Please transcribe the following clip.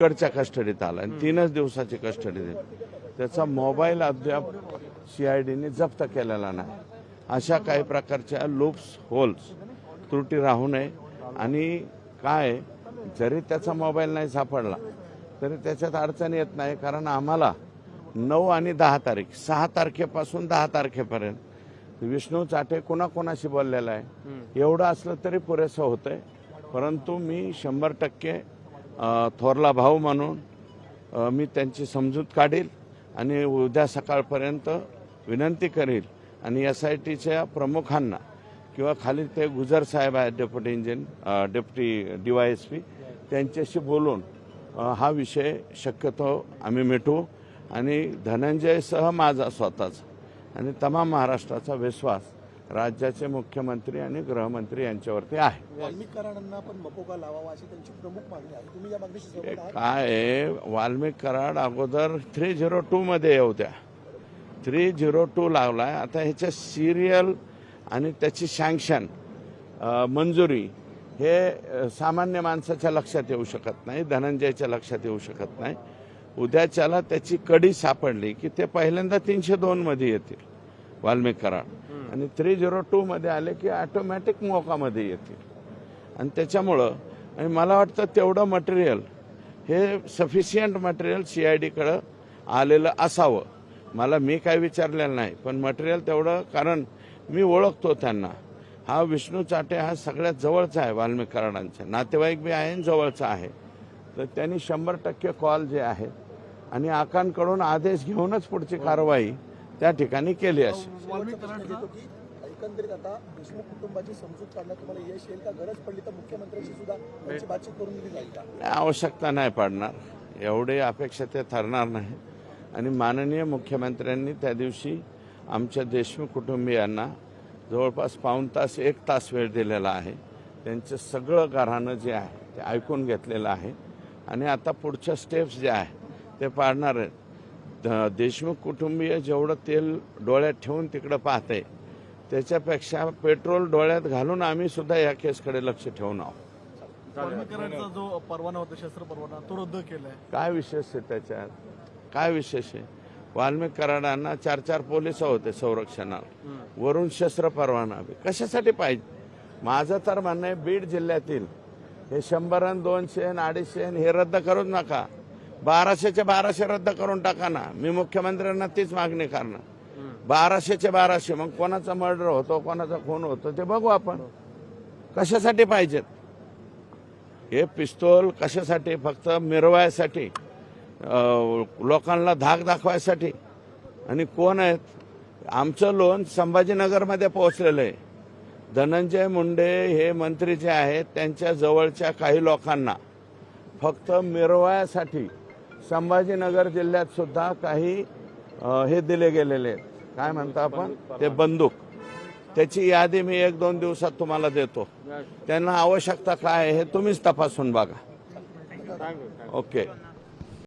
कडच्या कस्टडीत आला आणि तीनच दिवसाची कस्टडी दिली. त्याचा मोबाईल अद्याप सीआयडीने जप्त केलेला नाही. अशा काही प्रकारच्या लूप्स होल्स त्रुटी राहू नये. आणि काय जरी त्याचा मोबाईल नाही सापडला तरी त्याच्यात अडचण येत नाही कारण आम्हाला नऊ आणि दहा तारीख सहा तारखेपासून दहा तारखेपर्यंत विष्णू चाटे कोणाकोणाशी बोललेला आहे? एवढं असलं तरी पुरेसं होतंय. परंतु मी शंभर टक्के थोरला भाऊ म्हणून मी त्यांची समजूत काढील आणि उद्या सकाळपर्यंत विनंती करील. आणि एस आय टीच्या प्रमुखांना किंवा खाली ते गुजर साहेब आहेत deputy engine deputy D Y S P त्यांच्याशी बोलून हा विषय शक्यतो आम्ही मिटवू. आणि धनंजयसह माझा स्वतःचा आणि तमाम महाराष्ट्राचा विश्वास राज्याचे मुख्यमंत्री आणि गृहमंत्री यांच्यावरती आहे. काय आहे, वाल्मिक कराड अगोदर थ्री झिरो टू मध्ये येऊ द्या थ्री झिरो टू लावलाय. आता ह्याच्या सिरियल आणि त्याची सँक्शन मंजुरी हे सामान्य माणसाच्या लक्षात येऊ शकत नाही धनंजयच्या लक्षात येऊ शकत नाही. उद्याच्याला त्याची कडी सापडली की ते पहिल्यांदा तीनशे दोन मध्ये येतील. वाल्मिक कराड आणि थ्री झिरो टू मध्ये आले की ऑटोमॅटिक मोकामध्ये येतील आणि त्याच्यामुळं आणि मला वाटतं तेवढं मटेरियल हे सफिशियंट मटेरियल सी आय डीकडं आलेलं असावं. मला मी काय विचारलेलं नाही पण मटेरियल तेवढं कारण मी ओळखतो त्यांना. हा विष्णू चाटे हा सगळ्यात जवळचा आहे वाल्मिक कराडांचा नातेवाईक बी आहे जवळचा आहे. तर त्यांनी शंभर टक्के कॉल जे आहेत आणि आकांकडून आदेश घेऊनच पुढची कारवाई त्या ठिकाणी केली असेल शेवटचा प्रश्न घेतो की एकंदरीत आता देशमुख कुटुंबाची समजूत काढण्यात तुम्हाला यश येईल का? गरज पडली तर मुख्यमंत्र्यांशी सुद्धा त्यांची बातचीत करून दिली जाईल का? नाही, आवश्यकता नाही पडणार. एवढी अपेक्षा ते ठरणार नाही. आणि माननीय मुख्यमंत्र्यांनी त्या दिवशी आमच्या देशमुख कुटुंबियांना जवळपास पाऊण तास एक तास वेळ दिलेला आहे. त्यांचं सगळं घराणं जे आहे ते ऐकून घेतलेलं आहे. आणि आता पुढच्या स्टेप्स जे आहे ते पाडणार आहेत. देशमुख कुटुंबीय जेवढं तेल डोळ्यात ठेवून तिकडं पाहते त्याच्यापेक्षा पेट्रोल डोळ्यात घालून आम्ही सुद्धा या केसकडे लक्ष ठेवून आहोत. जो परवाना होता शस्त्र परवाना तो रद्द केलाय. काय विशेष आहे त्याच्यात? काय विशेष आहे? वाल्मिक कराडांना चार चार पोलीस होते संरक्षणाला. वरून शस्त्र परवाना. कशासाठी पाहिजे? माझं तर म्हणणं आहे बीड जिल्ह्यातील हे शंभर दोनशे अडीचशे हे रद्द करूच नका. बाराशेचे बाराशे रद्द करून टाका ना. मी मुख्यमंत्र्यांना तीच मागणी करणार. बाराशेचे बाराशे. मग कोणाचा मर्डर होतो कोणाचा खून होतो ते बघू आपण. कशासाठी पाहिजेत? हे पिस्तोल कशासाठी? फक्त मिरवायसाठी लोकांना धाक दाखवायसाठी. आणि कोण आहेत? आमचं लोन संभाजीनगरमध्ये पोहोचलेलं आहे. धनंजय मुंडे हे मंत्री जे आहेत त्यांच्या जवळच्या काही लोकांना फक्त मिरवायासाठी संभाजीनगर जिल्ह्यात सुद्धा काही हे दिले गेलेले आहेत. काय म्हणता आपण? ते बंदूक. त्याची यादी मी एक दोन दिवसात तुम्हाला देतो. त्यांना आवश्यकता काय आहे हे तुम्हीच तपासून बघा. ओके.